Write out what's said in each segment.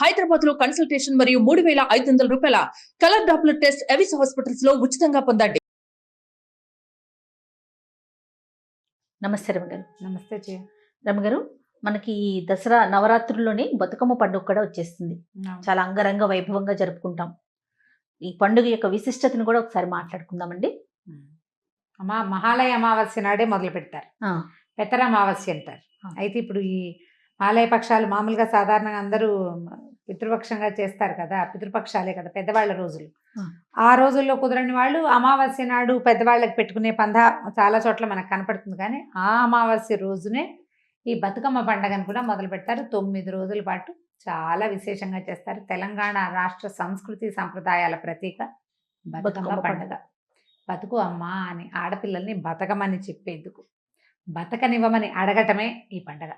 హైదరాబాద్లో కన్సల్టేషన్ మరియు మూడు వేల ఐదు వందల రూపాయల కలర్ డాప్లర్ టెస్ట్ ఎవిస్ హాస్పిటల్స్లో ఉచితంగా పొందండి. నమస్తే రమగారు. నమస్తే జయ. రమగారు మనకి ఈ దసరా నవరాత్రుల్లోనే బతుకమ్మ పండుగ కూడా వచ్చేస్తుంది. చాలా అంగరంగ వైభవంగా జరుపుకుంటాం. ఈ పండుగ యొక్క విశిష్టతను కూడా ఒకసారి మాట్లాడుకుందామండి. అమ్మా మహాలయ అమావాస్య నాడే మొదలు పెడతారు. ఆ, పెత్తర అమావాస్య అంటారు. అయితే ఇప్పుడు ఈ మహాలయ పక్షాలు మామూలుగా సాధారణంగా అందరూ పితృపక్షంగా చేస్తారు కదా పితృపక్షాలే కదా పెద్దవాళ్ళ రోజులు. ఆ. రోజుల్లో కుదరని వాళ్ళు అమావాస్య నాడు పెద్దవాళ్ళకి పెట్టుకునే పంద చాలా చోట్ల మనకు కనపడుతుంది. కానీ ఆ అమావాస్య రోజునే ఈ బతుకమ్మ పండగను కూడా మొదలు పెడతారు. తొమ్మిది రోజుల పాటు చాలా విశేషంగా చేస్తారు. తెలంగాణ రాష్ట్ర సంస్కృతి సంప్రదాయాల ప్రతీక బతుకమ్మ బతుకమ్మ పండుగ. బతుకు అమ్మా అని ఆడపిల్లల్ని బతకమని చెప్పేందుకు బతకనివ్వమని అడగటమే ఈ పండగ.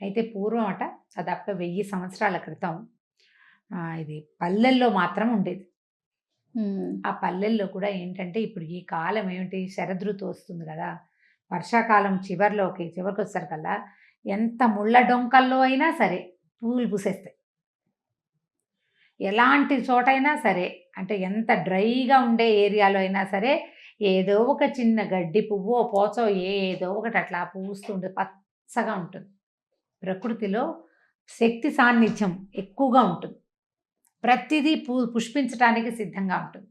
అయితే పూర్వం అట దాదాపుగా వెయ్యి సంవత్సరాల క్రితం ఇది పల్లెల్లో మాత్రం ఉండేది. ఆ పల్లెల్లో కూడా ఏంటంటే ఇప్పుడు ఈ కాలం ఏమిటి? శరదృతు వస్తుంది కదా! వర్షాకాలం చివరిలోకి చివరికి వచ్చేసరికల్లా ఎంత ముళ్ళ డొంకల్లో అయినా సరే పూలు పూసేస్తాయి. ఎలాంటి చోటైనా సరే అంటే ఎంత డ్రైగా ఉండే ఏరియాలో అయినా సరే ఏదో ఒక చిన్న గడ్డి పువ్వో పోచో ఏదో ఒకటి అట్లా పూస్తుంటుంది పచ్చగా ఉంటుంది. ప్రకృతిలో శక్తి సాన్నిధ్యం ఎక్కువగా ఉంటుంది. ప్రతిదీ పూ పుష్పించడానికి సిద్ధంగా ఉంటుంది.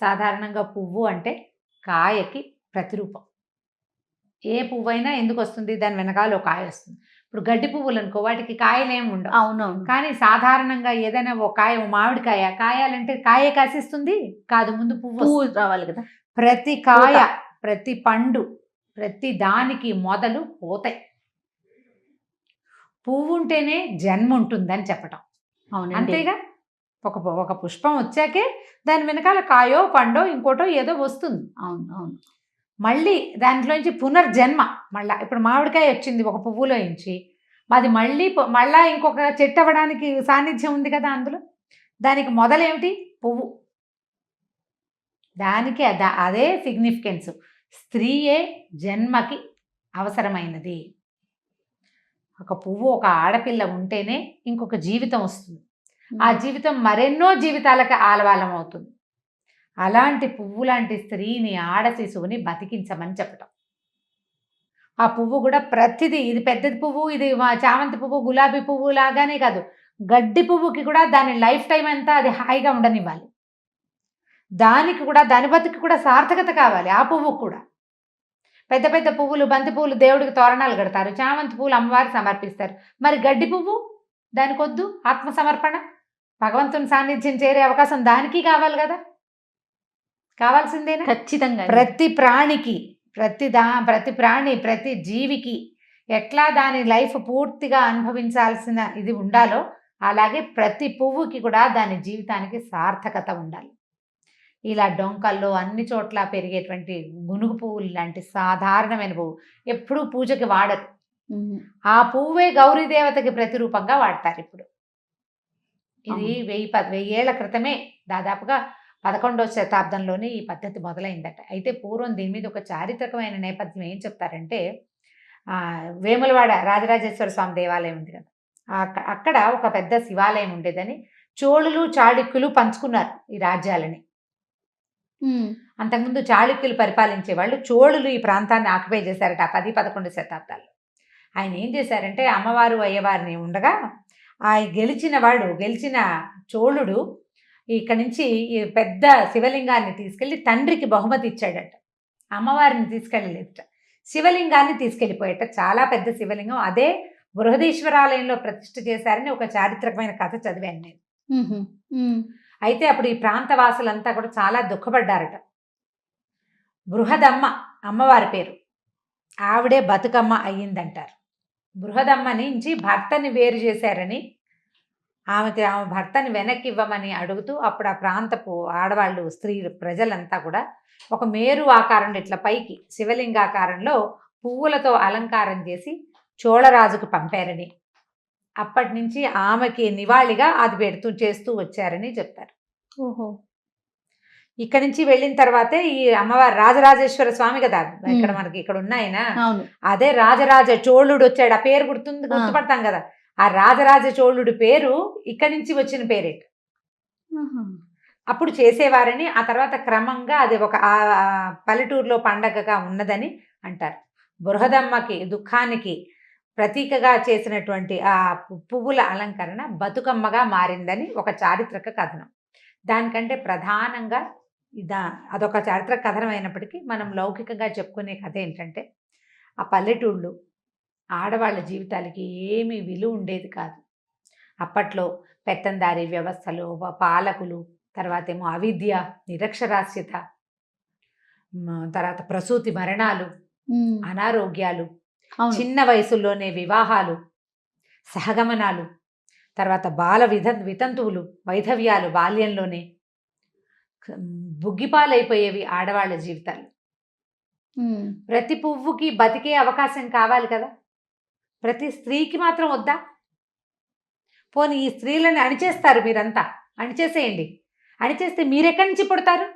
సాధారణంగా పువ్వు అంటే కాయకి ప్రతిరూపం. ఏ పువ్వు అయినా ఎందుకు వస్తుంది? దాని వెనకాల ఒక కాయ వస్తుంది. ఇప్పుడు గడ్డి పువ్వులు అనుకో వాటికి కాయలు ఏమి ఉండవు. అవునవును. కానీ సాధారణంగా ఏదైనా ఒక కాయ ఓ మామిడికాయ కాయాలంటే కాయ కాసిస్తుంది? కాదు ముందు పువ్వు. రావాలి కదా. ప్రతి కాయ. ప్రతి పండు ప్రతి దానికి మొదలు పోతాయి. పువ్వు ఉంటేనే జన్మ ఉంటుందని చెప్పటం. అవునండి. అంతేగా? ఒక ఒక పుష్పం వచ్చాకే దాని వెనకాల కాయో పండో ఇంకోటో ఏదో వస్తుంది. అవును అవును మళ్ళీ దాంట్లోంచి పునర్జన్మ మళ్ళా ఇప్పుడు మామిడికాయ వచ్చింది ఒక పువ్వులో నుంచి అది మళ్ళీ మళ్ళా ఇంకొక చెట్టు అవ్వడానికి సాన్నిధ్యం ఉంది కదా అందులో? దానికి మొదలేమిటి? పువ్వు. దానికి అద- అదే సిగ్నిఫికెన్స్ స్త్రీయే జన్మకి అవసరమైనది. ఒక పువ్వు ఒక ఆడపిల్ల ఉంటేనే ఇంకొక జీవితం వస్తుంది. ఆ జీవితం మరెన్నో జీవితాలకు ఆలవాలం అవుతుంది. అలాంటి పువ్వు లాంటి స్త్రీని ఆడ శిశువుని బతికించమని చెప్పటం. ఆ పువ్వు కూడా ప్రతిదీ ఇది పెద్దది పువ్వు ఇది మా చామంతి పువ్వు గులాబీ పువ్వు లాగానే కాదు. గడ్డి పువ్వుకి కూడా దాని లైఫ్ టైం అంతా అది హాయిగా ఉండనివ్వాలి. దానికి కూడా దాని బతుకు కూడా సార్థకత కావాలి ఆ పువ్వు కూడా. పెద్ద పెద్ద పువ్వులు బంతి పువ్వులు దేవుడికి తోరణాలు కడతారు. చామంతి పువ్వులు అమ్మవారికి సమర్పిస్తారు. మరి గడ్డి పువ్వు దానికొద్దు? ఆత్మ సమర్పణ భగవంతుని సాన్నిధ్యం చేరే అవకాశం దానికి కావాలి కదా? కావాల్సిందేనా? ఖచ్చితంగా. ప్రతి ప్రాణికి ప్రతి దా ప్రతి ప్రాణి ప్రతి జీవికి ఎట్లా దాని లైఫ్ పూర్తిగా అనుభవించాల్సిన ఇది ఉండాలో అలాగే ప్రతి పువ్వుకి కూడా దాని జీవితానికి సార్థకత ఉండాలి. ఇలా డొంకల్లో అన్ని చోట్ల పెరిగేటువంటి గునుగు పువ్వులు లాంటి సాధారణమైన పువ్వు ఎప్పుడూ పూజకి వాడరు. ఆ పువ్వే గౌరీ దేవతకి ప్రతిరూపంగా వాడతారు ఇప్పుడు. ఇది. వెయ్యి పది వెయ్యేళ్ళ క్రితమే దాదాపుగా పదకొండవ శతాబ్దంలోనే ఈ పద్ధతి మొదలైందట. అయితే పూర్వం దీని మీద ఒక చారిత్రకమైన నేపథ్యం ఏం చెప్తారంటే వేములవాడ రాజరాజేశ్వర స్వామి దేవాలయం ఉంది కదా. అక్క- అక్కడ ఒక పెద్ద శివాలయం ఉండేదని చోళులు చాళుక్యులు పంచుకున్నారు ఈ రాజ్యాలని. అంతకుముందు చాళుక్యులు పరిపాలించే వాళ్ళు చోళులు ఈ ప్రాంతాన్ని ఆక్యుపై చేశారట ఆ పది పదకొండు శతాబ్దాల్లో ఆయన ఏం చేశారంటే అమ్మవారు అయ్యవారిని ఉండగా ఆ గెలిచిన వాడు గెలిచిన చోళుడు ఇక్కడి నుంచి ఈ పెద్ద శివలింగాన్ని తీసుకెళ్ళి తండ్రికి బహుమతి ఇచ్చాడట. అమ్మవారిని తీసుకెళ్ళలేదట. శివలింగాన్ని తీసుకెళ్ళిపోయేట. చాలా పెద్ద శివలింగం. అదే బృహదీశ్వరాలయంలో ప్రతిష్ఠ చేశారని ఒక చారిత్రకమైన కథ చదివాను నేను. అయితే అప్పుడు ఈ ప్రాంత వాసులంతా కూడా చాలా దుఃఖపడ్డారట. బృహదమ్మ అమ్మవారి పేరు. ఆవిడే బతుకమ్మ అయ్యిందంటారు. బృహదమ్మ నుంచి భర్తని వేరు చేశారని ఆమెకి ఆమె భర్తని వెనక్కి ఇవ్వమని అడుగుతూ అప్పుడు ఆ ప్రాంతపు ఆడవాళ్ళు స్త్రీలు ప్రజలంతా కూడా ఒక మేరు ఆకారంలో ఇట్లా పైకి శివలింగాకారంలో పువ్వులతో అలంకారం చేసి చోళరాజుకు పంపారని అప్పటి నుంచి ఆమెకి నివాళిగా అది పెడుతూ చేస్తూ వచ్చారని చెప్తారు ఓహో. ఇక్కడి నుంచి వెళ్ళిన తర్వాతే ఈ అమ్మవారు రాజరాజేశ్వర స్వామి కదా ఇక్కడ మనకి ఇక్కడ ఉన్నాయన అదే రాజరాజ చోళుడు వచ్చాడు ఆ పేరు గుర్తుంది. గుర్తుపడతాం కదా. ఆ రాజరాజ చోళుడి పేరు ఇక్కడి నుంచి వచ్చిన పేరేట అప్పుడు చేసేవారని ఆ తర్వాత క్రమంగా అది ఒక పల్లెటూరులో పండగగా ఉన్నదని అంటారు. బృహదమ్మకి దుఃఖానికి ప్రతీకగా చేసినటువంటి ఆ పువ్వుల అలంకరణ బతుకమ్మగా మారిందని ఒక చారిత్రక కథనం. దానికంటే ప్రధానంగా ఇదా అదొక చారిత్రక కథనం అయినప్పటికీ మనం లౌకికంగా చెప్పుకునే కథ ఏంటంటే ఆ పల్లెటూళ్ళు ఆడవాళ్ళ జీవితాలకి ఏమీ విలువ ఉండేది కాదు. అప్పట్లో పెత్తందారి వ్యవస్థలు పాలకులు తర్వాత ఏమో అవిద్య నిరక్షరాస్యత తర్వాత ప్రసూతి మరణాలు అనారోగ్యాలు చిన్న వయసుల్లోనే వివాహాలు సహగమనాలు తర్వాత బాల విధ వితంతువులు వైధవ్యాలు బాల్యంలోనే బుగ్గిపాలైపోయేవి ఆడవాళ్ళ జీవితాలు. ప్రతి పువ్వుకి బతికే అవకాశం కావాలి కదా? ప్రతి స్త్రీకి మాత్రం వద్దా? పోనీ ఈ స్త్రీలను అణిచేస్తారు మీరంతా. అణిచేసేయండి. అణిచేస్తే మీరెక్కడి నుంచి పుడతారు?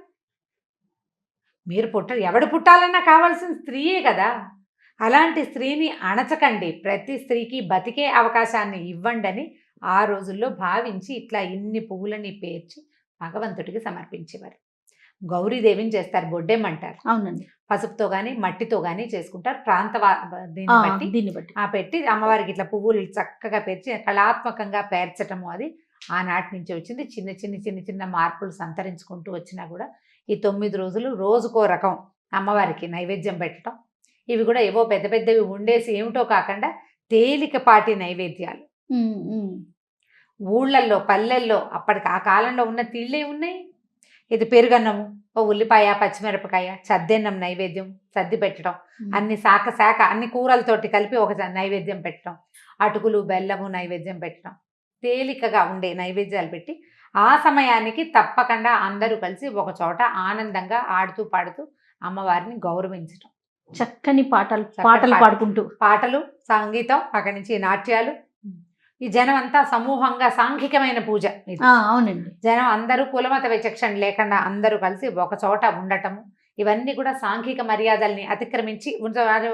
మీరు పుట్ట ఎవడు పుట్టాలన్నా కావాల్సిన స్త్రీయే కదా? అలాంటి స్త్రీని అణచకండి. ప్రతి స్త్రీకి బతికే అవకాశాన్ని ఇవ్వండి అని ఆ రోజుల్లో భావించి ఇట్లా ఇన్ని పువ్వులని పేర్చి భగవంతుడికి సమర్పించేవారు. గౌరీదేవిని చేస్తారు బొడ్డెమ్మంటారు. అవునండి. పసుపుతో కానీ మట్టితో కానీ చేసుకుంటారు. ప్రాంత దీన్ని బట్టి. దీన్ని బట్టి. ఆ పెట్టి అమ్మవారికి ఇట్లా పువ్వులు చక్కగా పెంచి కళాత్మకంగా పేర్చటము అది. ఆనాటి నుంచి వచ్చింది. చిన్న చిన్న చిన్న చిన్న మార్పులు సంతరించుకుంటూ వచ్చినా కూడా ఈ తొమ్మిది రోజులు రోజుకో రకం అమ్మవారికి నైవేద్యం పెట్టడం ఇవి కూడా ఏవో పెద్ద పెద్దవి ఉండేసి ఏమిటో కాకుండా తేలికపాటి నైవేద్యాలు. ఊళ్ళల్లో పల్లెల్లో అప్పటికి ఆ కాలంలో ఉన్న తిళ్ళే ఉన్నాయి. ఇది పెరుగన్నము ఓ ఉల్లిపాయ పచ్చిమిరపకాయ చద్దెన్నం నైవేద్యం సర్ది పెట్టడం అన్ని శాఖ శాఖ అన్ని కూరలతోటి కలిపి ఒక నైవేద్యం పెట్టడం అటుకులు బెల్లము నైవేద్యం పెట్టడం తేలికగా ఉండే నైవేద్యాలు పెట్టి ఆ సమయానికి తప్పకుండా అందరూ కలిసి ఒక చోట ఆనందంగా ఆడుతూ పాడుతూ అమ్మవారిని గౌరవించడం చక్కని పాటలు పాటలు. పాడుకుంటూ. పాటలు సంగీతం అక్కడి నుంచి నాట్యాలు ఈ జనం అంతా సమూహంగా సాంఘికమైన పూజ అవునండి. జనం అందరూ కులమత విచక్షణ లేకుండా అందరూ కలిసి ఒక చోట ఉండటము ఇవన్నీ కూడా సాంఘిక మర్యాదల్ని అతిక్రమించి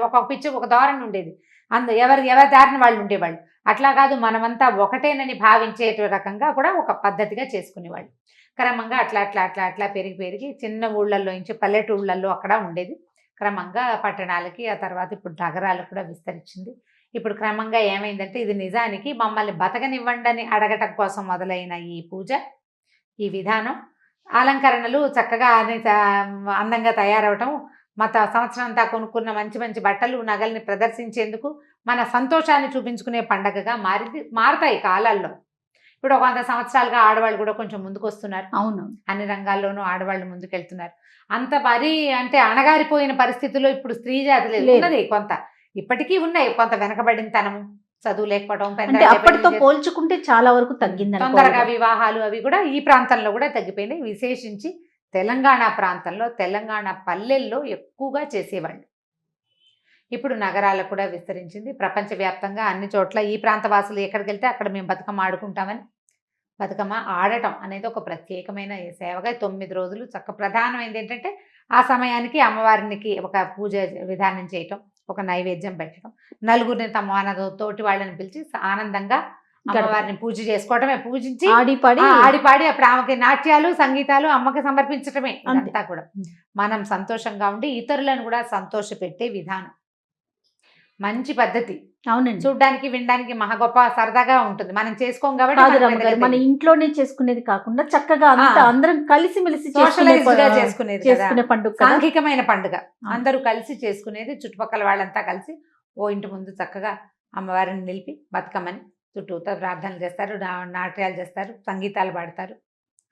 ఒక పిచ్చి ఒక ధోరణి ఉండేది. అందు ఎవరు ఎవరి దారిని వాళ్ళు ఉండేవాళ్ళు. అట్లా కాదు మనమంతా ఒకటేనని భావించే రకంగా కూడా ఒక పద్ధతిగా చేసుకునేవాళ్ళు. క్రమంగా అట్లా అట్లా అట్లా అట్లా పెరిగి పెరిగి చిన్న ఊళ్ళల్లో నుంచి పల్లెటూళ్ళల్లో అక్కడ ఉండేది. క్రమంగా పట్టణాలకి ఆ తర్వాత ఇప్పుడు నగరాలకు కూడా విస్తరించింది. ఇప్పుడు క్రమంగా ఏమైందంటే ఇది నిజానికి మమ్మల్ని బతకనివ్వండి అని అడగటం కోసం మొదలైన ఈ పూజ ఈ విధానం. అలంకరణలు చక్కగా అందంగా తయారవటం మత సంవత్సరం అంతా కొనుక్కున్న మంచి మంచి బట్టలు నగల్ని ప్రదర్శించేందుకు మన సంతోషాన్ని చూపించుకునే పండగగా మారింది మారతాయి కాలాల్లో. ఇప్పుడు ఒక వంద సంవత్సరాలుగా ఆడవాళ్ళు కూడా కొంచెం ముందుకు వస్తున్నారు అవును. అన్ని రంగాల్లోనూ ఆడవాళ్ళు ముందుకెళ్తున్నారు. అంత మరీ అంటే అణగారిపోయిన పరిస్థితుల్లో ఇప్పుడు స్త్రీ జాతి. ఉన్నది కొంత. ఇప్పటికీ ఉన్నాయి. కొంత వెనకబడిన తనము చదువు లేకపోవడం అప్పటితో పోల్చుకుంటే చాలా వరకు తగ్గింది తొందరగా వివాహాలు అవి కూడా ఈ ప్రాంతంలో కూడా తగ్గిపోయినాయి. విశేషించి తెలంగాణ ప్రాంతంలో తెలంగాణ పల్లెల్లో ఎక్కువగా చేసేవాళ్ళు. ఇప్పుడు నగరాలకు కూడా విస్తరించింది. ప్రపంచవ్యాప్తంగా అన్ని చోట్ల ఈ ప్రాంత వాసులు ఎక్కడికి వెళ్తే అక్కడ మేము బతుకమ్మ ఆడుకుంటామని. బతుకమ్మ ఆడటం అనేది ఒక ప్రత్యేకమైన సేవగా తొమ్మిది రోజులు చక్క ప్రధానమైనది ఏంటంటే ఆ సమయానికి అమ్మవారికి ఒక పూజ విధానం చేయటం ఒక నైవేద్యం పెట్టడం నలుగురిని తమ తోటి వాళ్ళని పిలిచి ఆనందంగా అమ్మవారిని పూజ చేసుకోవటమే. పూజించి ఆడి పాడి ఆ, ఆడిపాడి అప్పుడు ఆమెకి నాట్యాలు సంగీతాలు అమ్మకి సమర్పించటమే. అంతే. అంతా కూడా. మనం సంతోషంగా ఉండి ఇతరులను కూడా సంతోషపెట్టే విధానం. మంచి పద్ధతి. అవునండి. చూడ్డానికి వినడానికి మహా గొప్ప సరదాగా ఉంటుంది. మనం చేసుకోం కాబట్టి మన ఇంట్లోనే చేసుకునేది కాకుండా చక్కగా. అందరం కలిసి మెలిసి చేసుకునేది. చేసుకునే పండుగ సాంఘికమైన పండుగ. అందరూ కలిసి చేసుకునేది చుట్టుపక్కల వాళ్ళంతా కలిసి ఓ ఇంటి ముందు చక్కగా అమ్మవారిని నిలిపి బతుకమ్మని చుట్టూతో ప్రార్థనలు చేస్తారు నాట్యాలు చేస్తారు సంగీతాలు పాడతారు.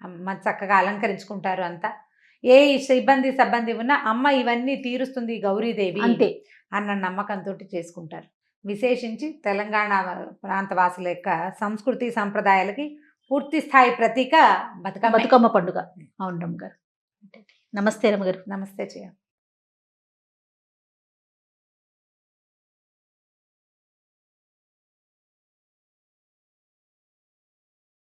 అమ్మ చక్కగా అలంకరించుకుంటారు అంతా. ఏ ఇబ్బంది సబ్బంది ఉన్నా అమ్మ ఇవన్నీ తీరుస్తుంది గౌరీదేవి. అంతే. అన్న నమ్మకంతో చేసుకుంటారు. విశేషించి తెలంగాణ ప్రాంత వాసుల యొక్క సంస్కృతి సంప్రదాయాలకి పూర్తి స్థాయి ప్రతీక బతుకమ్మ. బతుకమ్మ పండుగ. అవును రమ్మ గారు. నమస్తే రమ్మ గారు. నమస్తే చేయ.